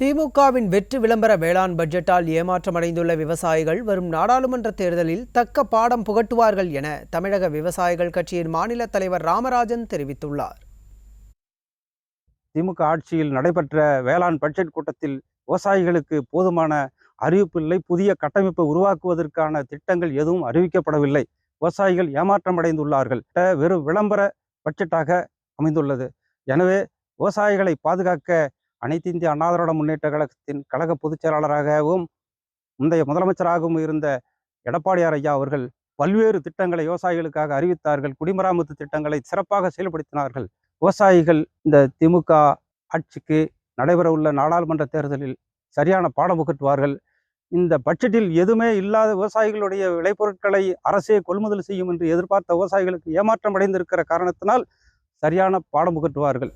திமுகவின் வெற்றி விளம்பர வேளாண் பட்ஜெட்டால் ஏமாற்றமடைந்துள்ள விவசாயிகள் வரும் நாடாளுமன்ற தேர்தலில் தக்க பாடம் புகட்டுவார்கள் என தமிழக விவசாயிகள் கட்சியின் மாநில தலைவர் ராமராஜன் தெரிவித்துள்ளார். திமுக ஆட்சியில் நடைபெற்ற வேளாண் பட்ஜெட் கூட்டத்தில் விவசாயிகளுக்கு போதுமான அறிவிப்பு இல்லை. புதிய கட்டமைப்பை உருவாக்குவதற்கான திட்டங்கள் எதுவும் அறிவிக்கப்படவில்லை. விவசாயிகள் ஏமாற்றமடைந்துள்ளார்கள். வெறும் விளம்பர பட்ஜெட்டாக அமைந்துள்ளது. எனவே விவசாயிகளை பாதுகாக்க அனைத்து இந்திய அண்ணா திராவிட முன்னேற்ற கழகத்தின் கழக பொதுச் செயலாளராகவும் முந்தைய முதலமைச்சராகவும் இருந்த எடப்பாடியார் ஐயா அவர்கள் பல்வேறு திட்டங்களை விவசாயிகளுக்காக அறிவித்தார்கள். குடிமராமத்து திட்டங்களை சிறப்பாக செயல்படுத்தினார்கள். விவசாயிகள் இந்த திமுக ஆட்சிக்கு நடைபெறவுள்ள நாடாளுமன்ற தேர்தலில் சரியான பாடம் புகட்டுவார்கள். இந்த பட்ஜெட்டில் எதுவுமே இல்லாத விவசாயிகளுடைய விளைபொருட்களை அரசே கொள்முதல் செய்யும் என்று எதிர்பார்த்த விவசாயிகளுக்கு ஏமாற்றம் அடைந்திருக்கிற காரணத்தினால் சரியான பாடம் புகட்டுவார்கள்.